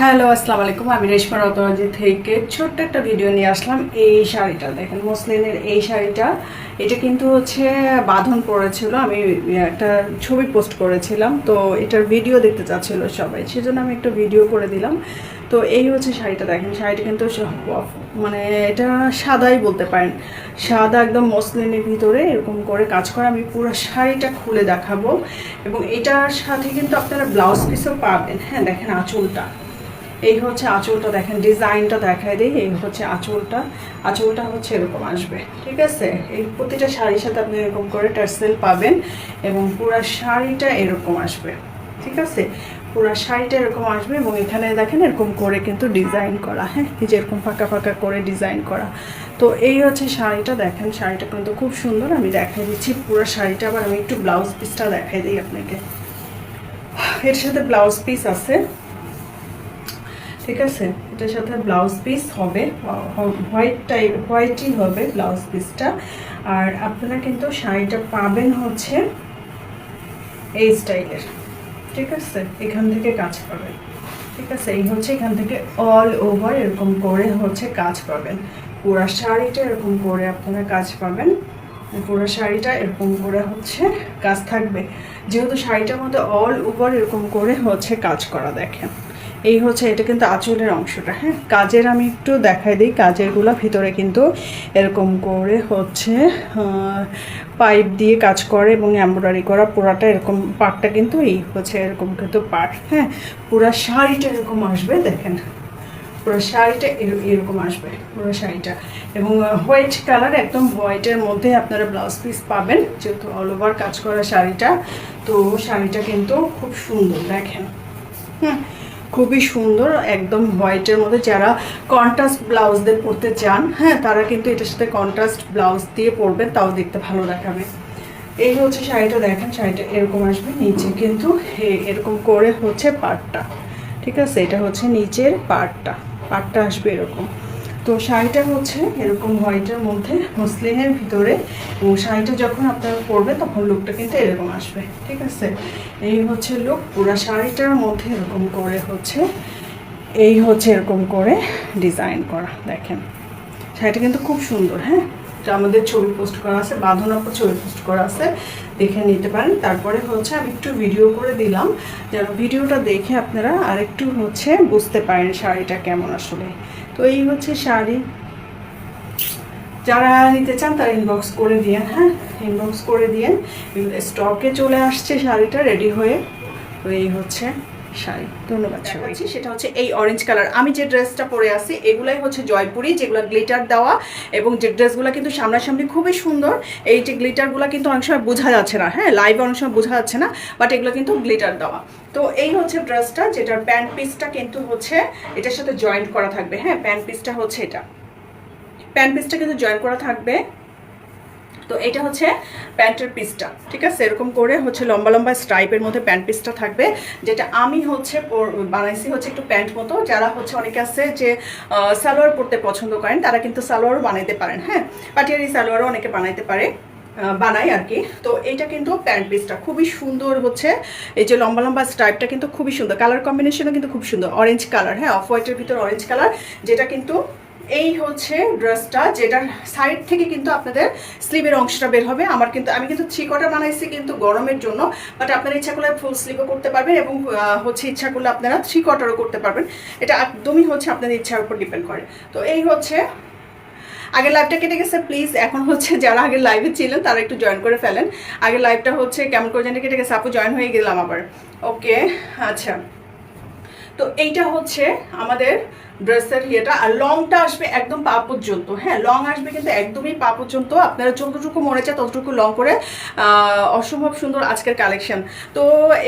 Hello আসসালামু আলাইকুম আমি রেশমা রতরাজি থেকে ছোট্ট একটা ভিডিও নিয়ে আসলাম। এই শাড়িটা, দেখেন মসলিনের এই শাড়িটা। এটা কিন্তু হচ্ছে বাঁধন পড়েছিল আমি একটা ছবি পোস্ট করেছিলাম। তো এটার ভিডিও দেখতে চাচ্ছিল সবাই, সেজন্য আমি একটা ভিডিও করে দিলাম। তো এই হচ্ছে শাড়িটা, দেখেন, শাড়িটা কিন্তু মানে এটা সাদাই বলতে পারেন। সাদা একদম মসলিনের ভিতরে এরকম করে কাজ করে। আমি পুরো শাড়িটা খুলে দেখাবো। এবং এটার সাথে কিন্তু আপনারা ব্লাউজ পিসও পাবেন। হ্যাঁ দেখেন, আঁচলটা। এই হচ্ছে আঁচলটা দেখেন, ডিজাইনটা দেখায় দিই, এই হচ্ছে আঁচলটা। আঁচলটা হচ্ছে এরকম আসবে, ঠিক আছে? এই প্রতিটা শাড়ির সাথে আপনি এরকম করে টার্সেল পাবেন এবং পুরো শাড়িটা এরকম আসবে, ঠিক আছে? পুরো শাড়িটা এরকম আসবে এবং এখানে দেখেন এরকম করে কিন্তু ডিজাইন করা হ্যাঁ? এই যে এরকম ফাঁকা ফাঁকা করে ডিজাইন করা। তো এই হচ্ছে শাড়িটা দেখেন, শাড়িটা কিন্তু খুব সুন্দর, আমি দেখাই দিচ্ছি পুরো শাড়িটা, আবার আমি একটু ব্লাউজ পিসটা দেখাই দিই আপনাকে। এর সাথে ব্লাউজ পিস আছে। ঠিক আছে? এটার সাথে ব্লাউজ পিস হবে। হোয়াইট টাইপ হোয়াইটই হবে ব্লাউজ পিসটা আর আপনারা কিন্তু শাড়িটা পাবেন হচ্ছে এই স্টাইলের। ঠিক আছে? এখান থেকে কাজ পাবেন। ঠিক আছে? এই হচ্ছে এখান থেকে অল ওভার এরকম করে হচ্ছে কাজ পাবেন। পুরো শাড়িটা এরকম করে আপনারা কাজ পাবেন। পুরো শাড়িটা এরকম করে হচ্ছে কাজ থাকবে। যেহেতু শাড়িটার মধ্যে অল ওভার এরকম করে হচ্ছে কাজ করা দেখেন। এই হচ্ছে, এটা কিন্তু আঁচলের অংশটা হ্যাঁ? কাজের আমি একটু দেখাই দিই, কাজেরগুলো ভিতরে কিন্তু এরকম করে হচ্ছে পাইপ দিয়ে কাজ করে এবং এমব্রয়ডারি করা, পুরাটা এরকম পাটটা কিন্তু এই হচ্ছে এরকম কিন্তু পাট হ্যাঁ? পুরা শাড়িটা এরকম আসবে, দেখেন। পুরো শাড়িটা এরকম আসবে, পুরো শাড়িটা। এবং হোয়াইট কালার, একদম হোয়াইটের মধ্যে আপনারা ব্লাউজ পিস পাবেন, যেহেতু অল ওভার কাজ করা শাড়িটা, তো শাড়িটা কিন্তু খুব সুন্দর, দেখেন। হুম? খুবই সুন্দর, একদম হোয়াইটের মধ্যে। যারা কন্ট্রাস্ট ব্লাউজদের পরতে চান হ্যাঁ তারা কিন্তু এটার সাথে কন্ট্রাস্ট ব্লাউজ দিয়ে পরবেন তাও দেখতে ভালো দেখাবে। এই হচ্ছে শাড়িটা, দেখেন শাড়িটা এরকম আসবে নিচে, কিন্তু এরকম করে হচ্ছে পাটটা। ঠিক আছে? এটা হচ্ছে নিচের পাটটা পাটটা আসবে এরকম। তো শাড়িটা হচ্ছে এরকম হোয়াইটের মধ্যে মসলিনের ভিতরে এবং শাড়িটা যখন আপনারা পরবে তখন লোকটা কিন্তু এরকম আসবে, ঠিক আছে? এই হচ্ছে লোক পুরা শাড়িটার মধ্যে এরকম করে হচ্ছে, এই হচ্ছে এরকম করে ডিজাইন করা, দেখেন। শাড়িটা কিন্তু খুব সুন্দর হ্যাঁ? আমাদের ছবি পোস্ট করা আছে বাঁধন আপা ছবি পোস্ট করা আছে, দেখে নিতে পারেন। তারপরে হচ্ছে আমি একটু ভিডিও করে দিলাম। যেন ভিডিওটা দেখে আপনারা আরেকটু হচ্ছে বুঝতে পারেন শাড়িটা কেমন আসলে। তো এই হচ্ছে শাড়ি। যারা নিতে চান তারা ইনবক্স করে দিয়ে হ্যাঁ? ইনবক্স করে দিয়ে স্টকে চলে আসছে শাড়িটা রেডি হয়ে। তো এই হচ্ছে। শাড়ি ধন্যবাদ সবাইকে। সেটা হচ্ছে এই অরেঞ্জ কালার আমি যে ড্রেসটা পরে আছি এগুলাই হচ্ছে জয়পুরি যেগুলো গ্লিটার দেওয়া এবং যে ড্রেসগুলো কিন্তু সামনাসামনি খুবই সুন্দর এই যে গ্লিটারগুলো কিন্তু অনেক সময় বোঝা যাচ্ছে না হ্যাঁ লাইভ অনেক সময় বোঝা যাচ্ছে না বাট এগুলো কিন্তু গ্লিটার দেওয়া। তো এই হচ্ছে ড্রেসটা যেটার প্যান্ট পিসটা কিন্তু হচ্ছে এটার সাথে জয়েন্ট করা থাকবে হ্যাঁ প্যান্ট পিসটা হচ্ছে এটা। প্যান্ট পিসটা কিন্তু জয়েন করা থাকবে। তো এটা হচ্ছে প্যান্টের পিসটা, ঠিক আছে? এরকম করে হচ্ছে লম্বা লম্বা স্ট্রাইপের মধ্যে প্যান্ট পিসটা থাকবে, যেটা আমি হচ্ছে বানাইছি হচ্ছে একটু প্যান্ট মতো। যারা হচ্ছে অনেকে আছে যে সালোয়ার পরতে পছন্দ করেন, তারা কিন্তু সালোয়ারও বানাইতে পারেন হ্যাঁ? পাটিয়ারি সালোয়ারও অনেকে বানাইতে পারে বানাই আর কি। তো এটা কিন্তু প্যান্ট পিসটা, খুবই সুন্দর হচ্ছে। এই যে লম্বা লম্বা স্ট্রাইপটা কিন্তু খুবই সুন্দর। কালার কম্বিনেশনও কিন্তু খুব সুন্দর। অরেঞ্জ কালার হ্যাঁ? অফ হোয়াইটের ভিতর অরেঞ্জ কালার যেটা কিন্তু এই হচ্ছে ড্রেসটা, যেটার সাইড থেকে কিন্তু আপনাদের স্লিভের অংশটা বের হবে। আমার কিন্তু, আমি কিন্তু থ্রি কোয়ার্টার বানাইছি কিন্তু গরমের জন্য বাট আপনারা ইচ্ছা করলে ফুল স্লিভও করতে পারবেন এবং হচ্ছে ইচ্ছা করলে আপনারা থ্রি কোয়ার্টারও করতে পারবেন। এটা একদমই হচ্ছে আপনাদের ইচ্ছার উপর ডিপেন্ড করে। তো এই হচ্ছে, আগের লাইভটা কেটে গেছে প্লিজ এখন হচ্ছে যারা আগের লাইভে ছিলেন, তারা একটু জয়েন করে ফেলেন। আগের লাইভটা হচ্ছে কেমন করে জানি কেটে গেছে, আপু জয়েন হয়ে গেলাম আবার। ওকে আচ্ছা। তো এইটা হচ্ছে আমাদের ড্রেসের ইয়েটা। আর লংটা আসবে একদম পা পর্যন্ত হ্যাঁ লং আসবে কিন্তু একদমই পা পর্যন্ত আপনারা যতটুকু মনে চায় ততটুকু লং করে অসম্ভব সুন্দর আজকের কালেকশন। তো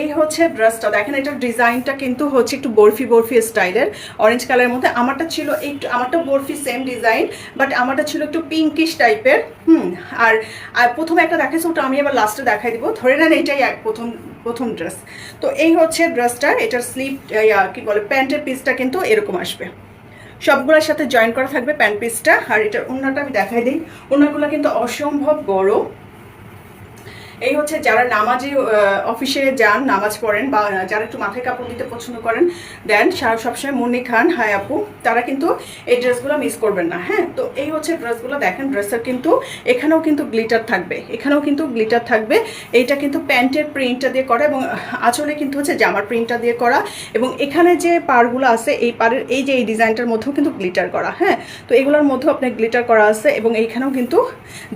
এই হচ্ছে ড্রেসটা। দেখেন এটার ডিজাইনটা কিন্তু হচ্ছে একটু বরফি বরফি স্টাইলের, অরেঞ্জ কালারের মধ্যে। আমারটা ছিল একটু, আমারটা বরফি সেম ডিজাইন বাট আমারটা ছিল একটু পিঙ্কিশ টাইপের হুম, আর প্রথমে একটা দেখাইছে, ওটা আমি আবার লাস্টে দেখাই দিব। ধরে নেন এইটাই এক প্রথম প্রথম ড্রেস তো এই হচ্ছে ড্রেসটা এটার স্লিপ কি বলে, প্যান্টের পিসটা কিন্তু এরকম আসবে। সবগুলোর সাথে জয়েন করা থাকবে প্যান্ট পিসটা আর এটার ওনাটা আমি দেখাই দিই। ওনাগুলো কিন্তু অসম্ভব বড় এই হচ্ছে যারা নামাজে অফিসে যান, নামাজ পড়েন বা যারা একটু মাথায় কাপড় দিতে পছন্দ করেন, দেন সারা সবসময় মুন্নি খান, হাই আপু, তারা কিন্তু এই ড্রেসগুলো মিস করবেন না হ্যাঁ? তো এই হচ্ছে ড্রেসগুলো দেখেন, ড্রেসের কিন্তু, এখানেও কিন্তু গ্লিটার থাকবে, এখানেও কিন্তু গ্লিটার থাকবে, এইটা কিন্তু প্যান্টের প্রিন্টটা দিয়ে করা এবং আঁচলে কিন্তু হচ্ছে জামার প্রিন্টটা দিয়ে করা এবং এখানে যে পারগুলো আছে, এই পারের এই যে এই ডিজাইনটার মধ্যেও কিন্তু গ্লিটার করা হ্যাঁ? তো এগুলোর মধ্যেও আপনার গ্লিটার করা আছে এবং এইখানেও কিন্তু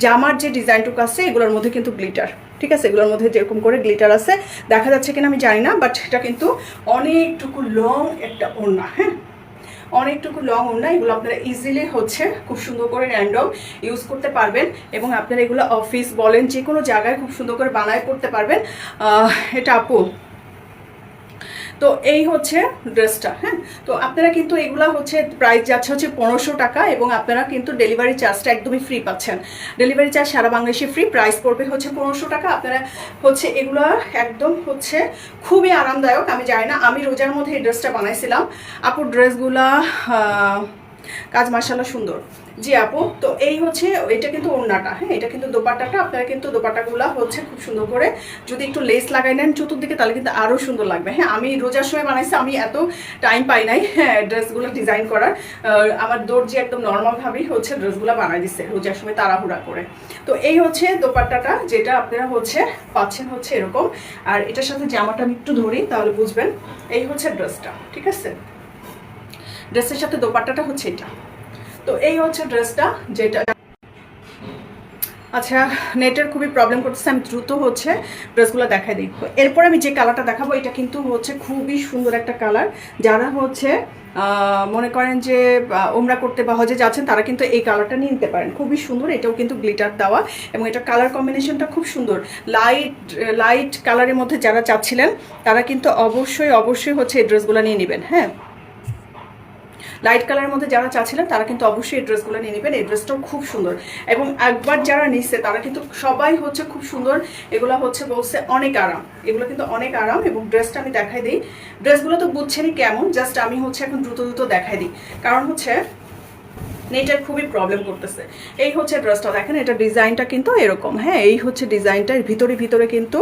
জামার যে ডিজাইনটুকু আছে, এগুলোর মধ্যে কিন্তু গ্লিটার ঠিক আছে? এগুলোর মধ্যে যেরকম করে গ্লিটার আছে। দেখা যাচ্ছে কিনা আমি জানি না বাট সেটা কিন্তু অনেকটুকু লং একটা ওড়না হ্যাঁ? অনেকটুকু লং ওড়না, এগুলো আপনারা ইজিলি হচ্ছে খুব সুন্দর করে র্যান্ডম ইউজ করতে পারবেন এবং আপনারা এগুলো অফিস বলেন যে কোনো জায়গায় খুব সুন্দর করে বানায় করতে পারবেন। এটা আপু তো এই হচ্ছে ড্রেসটা হ্যাঁ? তো আপনারা কিন্তু এগুলা হচ্ছে প্রাইস যাচ্ছে হচ্ছে পনেরোশো টাকা এবং আপনারা কিন্তু ডেলিভারি চার্জটা একদমই ফ্রি পাচ্ছেন। ডেলিভারি চার্জ সারা বাংলাদেশে ফ্রি প্রাইস পড়বে হচ্ছে পনেরোশো টাকা। আপনারা হচ্ছে এগুলা একদম হচ্ছে খুবই আরামদায়ক, আমি জানি না, আমি রোজার মধ্যে এই ড্রেসটা বানাইছিলাম। আপুর ড্রেসগুলা কাজ মার্শাল্লাহ সুন্দর। জি আপু, তো এই হচ্ছে, এটা কিন্তু ওড়নাটা হ্যাঁ? এটা কিন্তু দোপাট্টাটা, আপনারা কিন্তু দোপাট্টাগুলো হচ্ছে খুব সুন্দর করে যদি একটু লেস লাগাই নেন চতুর্দিকে, তাহলে কিন্তু আরও সুন্দর লাগবে। হ্যাঁ আমি রোজার সময় বানাইছি, আমি এত টাইম পাই নাই হ্যাঁ ড্রেসগুলো ডিজাইন করার। আমার দর্জি একদম নর্মালভাবেই হচ্ছে ড্রেসগুলো বানাই দিচ্ছে রোজার সময় তাড়াহুড়া করে। তো এই হচ্ছে দোপাট্টাটা, যেটা আপনারা হচ্ছে পাচ্ছেন হচ্ছে এরকম। আর এটার সাথে জামাটা আমি একটু ধরি, তাহলে বুঝবেন। এই হচ্ছে ড্রেসটা, ঠিক আছে? ড্রেসের সাথে দোপাট্টাটা হচ্ছে এটা। তো এই হচ্ছে ড্রেসটা, যেটা আচ্ছা নেটের খুবই প্রবলেম করতেছে, আমি দ্রুত হচ্ছে ড্রেসগুলো দেখাই দিই। এরপর আমি যে কালারটা দেখাবো, এটা কিন্তু হচ্ছে খুবই সুন্দর একটা কালার যারা হচ্ছে মনে করেন যে ওমরা করতে বা হজে যাচ্ছেন, তারা কিন্তু এই কালারটা নিয়ে নিতে পারেন। খুবই সুন্দর, এটাও কিন্তু গ্লিটার দেওয়া। এবং এটা কালার কম্বিনেশনটা খুব সুন্দর। লাইট লাইট কালারের মধ্যে যারা চাচ্ছিলেন, তারা কিন্তু অবশ্যই অবশ্যই হচ্ছে এই ড্রেসগুলো নিয়ে নেবেন হ্যাঁ? লাইট কালারের মধ্যে যারা চাচ্ছিলেন, তারা কিন্তু অবশ্যই এই ড্রেসগুলো নিয়ে নেবেন। এই ড্রেসটাও খুব সুন্দর। এবং একবার যারা নিচ্ছে তারা কিন্তু সবাই হচ্ছে খুব সুন্দর। এগুলো হচ্ছে বলছে অনেক আরাম। এগুলো কিন্তু অনেক আরাম এবং ড্রেসটা আমি দেখাই দিই। ড্রেসগুলো তো বুঝছেনই কেমন জাস্ট আমি হচ্ছে এখন দ্রুত দ্রুত দেখাই দিই। কারণ হচ্ছে নেটের খুবই প্রবলেম করতেছে। এই হচ্ছে ড্রেসটা দেখেন, এটা ডিজাইনটা কিন্তু এরকম। হ্যাঁ এই হচ্ছে ডিজাইনটার ভিতরে ভিতরে কিন্তু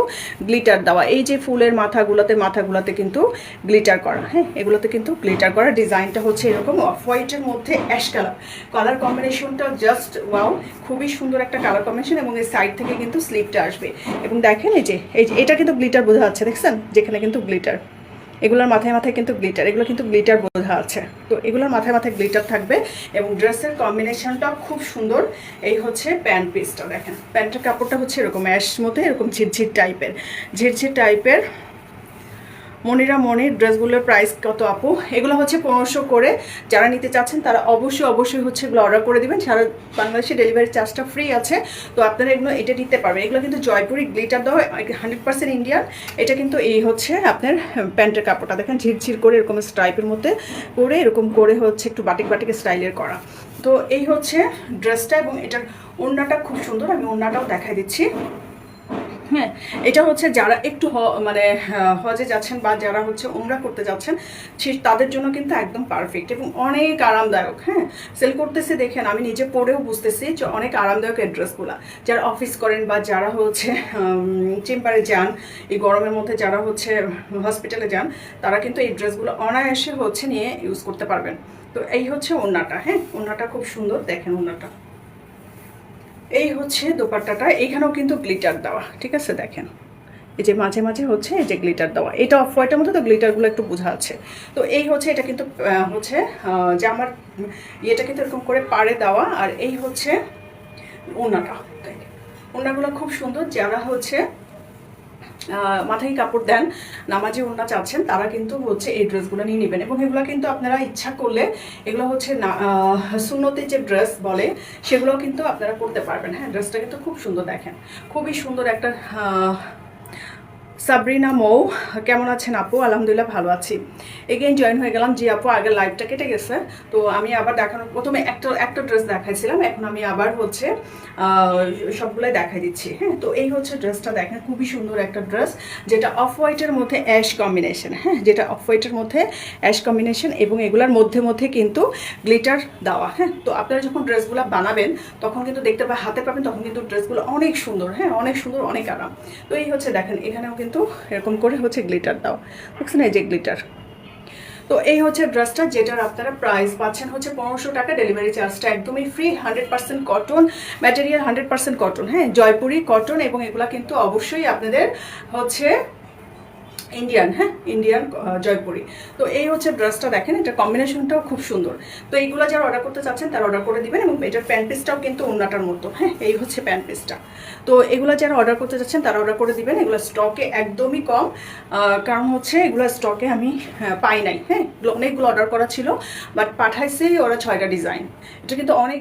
গ্লিটার দেওয়া। এই যে ফুলের মাথাগুলোতে মাথাগুলোতে কিন্তু গ্লিটার করা। হ্যাঁ এগুলোতে কিন্তু গ্লিটার করা। ডিজাইনটা হচ্ছে এরকম অফ হোয়াইটের মধ্যে অ্যাশ কালার কালার কম্বিনেশনটা জাস্ট ওয়াও খুবই সুন্দর একটা কালার কম্বিনেশন এবং এই সাইড থেকে কিন্তু স্লিপটা আসবে। এবং দেখেন এই যে, এই এটা কিন্তু গ্লিটার বোঝা যাচ্ছে, দেখছেন? যেখানে কিন্তু গ্লিটার এগুলোর মাথায় মাথায় কিন্তু গ্লিটার এগুলো কিন্তু গ্লিটার বোঝা আছে। তো এগুলোর মাথায় মাথায় গ্লিটার থাকবে এবং ড্রেসের কম্বিনেশনটা খুব সুন্দর। এই হচ্ছে প্যান্ট পিসটা দেখেন। প্যান্টের কাপড়টা হচ্ছে এরকম অ্যাশ মতো, এরকম ঝিরঝির টাইপের ঝিরঝির টাইপের মনিরা মনির ড্রেসগুলোর প্রাইস কত আপু? এগুলো হচ্ছে পনেরোশো করে। যারা নিতে চাচ্ছেন, তারা অবশ্যই অবশ্যই হচ্ছে এগুলো অর্ডার করে দেবেন। সারা বাংলাদেশে ডেলিভারি চার্জটা ফ্রি আছে। তো আপনারা এগুলো এটা নিতে পারবেন। এগুলো কিন্তু জয়পুরি গ্লিটার দেওয়া হান্ড্রেড পার্সেন্ট ইন্ডিয়ান এটা কিন্তু এই হচ্ছে আপনার প্যান্টের কাপড়টা। দেখেন ঝিরঝির করে এরকম স্ট্রাইপের মধ্যে করে এরকম করে হচ্ছে একটু বাটিক বাটিক স্টাইলের করা। তো এই হচ্ছে ড্রেসটা এবং এটার ওড়নাটা খুব সুন্দর। আমি ওড়নাটাও দেখাই দিচ্ছি। হ্যাঁ এটা হচ্ছে যারা একটু মানে হজে যাচ্ছেন বা যারা হচ্ছে উমরা করতে যাচ্ছেন, সে- তাদের জন্য কিন্তু একদম পারফেক্ট এবং অনেক আরামদায়ক হ্যাঁ। সেল করতেছে দেখেন, আমি নিজে পড়েও বুঝতেছি যে অনেক আরামদায়ক এই ড্রেসগুলো যারা অফিস করেন বা যারা হচ্ছে চেম্বারে যান, এই গরমের মধ্যে যারা হচ্ছে হসপিটালে যান, তারা কিন্তু এই ড্রেসগুলো অনায়াসে হচ্ছে নিয়ে ইউজ করতে পারবেন। তো এই হচ্ছে ওড়নাটা হ্যাঁ। ওড়নাটা খুব সুন্দর, দেখেন ওড়নাটা। এই হচ্ছে দোপাট্টাটা। এইখানেও কিন্তু গ্লিটার দেওয়া, ঠিক আছে? দেখেন। এই যে মাঝে মাঝে হচ্ছে এই যে গ্লিটার দেওয়া। এটা অফ হোয়াইটের মধ্যে তো গ্লিটারগুলো একটু বোঝা আছে। তো এই হচ্ছে, এটা কিন্তু হচ্ছে যে আমার ইয়েটা কিন্তু এরকম করে পারে দেওয়া, আর এই হচ্ছে ওনাটা ওনাগুলো খুব সুন্দর। যারা হচ্ছে মাথায় কাপড় দেন, নামাজি ওড়না চাচ্ছেন, তারা কিন্তু হচ্ছে এই ড্রেসগুলো নিয়ে নেবেন। এবং এগুলো কিন্তু আপনারা ইচ্ছা করলে, এগুলো হচ্ছে সুন্নতি যে ড্রেস বলে সেগুলো কিন্তু আপনারা করতে পারবেন। হ্যাঁ ড্রেসটা কিন্তু খুব সুন্দর দেখেন। খুবই সুন্দর একটা সাবরিনা মৌ, কেমন আছেন আপু? আলহামদুলিল্লাহ ভালো আছি। এগেইন জয়েন হয়ে গেলাম। জি আপু, আগের লাইভটা কেটে গেছে। তো আমি আবার দেখানোর প্রথমে একটা একটা ড্রেস দেখাইছিলাম। এখন আমি আবার হচ্ছে সবগুলোই দেখাই দিচ্ছি। হ্যাঁ তো এই হচ্ছে ড্রেসটা দেখেন। খুবই সুন্দর একটা ড্রেস যেটা অফ হোয়াইটের মধ্যে অ্যাশ কম্বিনেশন হ্যাঁ যেটা অফ হোয়াইটের মধ্যে অ্যাশ কম্বিনেশন এবং এগুলোর মধ্যে মধ্যে কিন্তু গ্লিটার দেওয়া। হ্যাঁ তো আপনারা যখন ড্রেসগুলো বানাবেন, তখন কিন্তু দেখতে পা হাতে পাবেন, তখন কিন্তু ড্রেসগুলো অনেক সুন্দর। হ্যাঁ অনেক সুন্দর, অনেক আরাম। তো এই হচ্ছে দেখেন, এখানেও কিন্তু এরকম করে হচ্ছে গ্লিটার দাও। দেখছেন এই যে গ্লিটার তো এই হচ্ছে ড্রেসটা যেটার আপনারা প্রাইস পাচ্ছেন হচ্ছে পনেরোশো টাকা ডেলিভারি চার্জটা একদমই free hundred percent cotton material hundred percent cotton হ্যাঁ জয়পুরি কটন এবং এগুলা কিন্তু অবশ্যই আপনাদের হচ্ছে ইন্ডিয়ান হ্যাঁ? ইন্ডিয়ান জয়পুরি। তো এই হচ্ছে ড্রেসটা দেখেন এটা কম্বিনেশনটাও খুব সুন্দর। তো এইগুলো যারা অর্ডার করতে চাচ্ছেন তারা অর্ডার করে দিবেন এবং এটার প্যান্ট পিসটাও কিন্তু অন্যটার মতো হ্যাঁ? এই হচ্ছে প্যান্ট পিসটা তো এগুলো যারা অর্ডার করতে চাচ্ছেন তারা অর্ডার করে দিবেন। এগুলো স্টকে একদমই কম কারণ হচ্ছে এগুলো স্টকে আমি হ্যাঁ, পাই নাই হ্যাঁ? অনেকগুলো অর্ডার করা ছিল বাট পাঠাইছে ওরা ছয়টা ডিজাইন এটা কিন্তু অনেক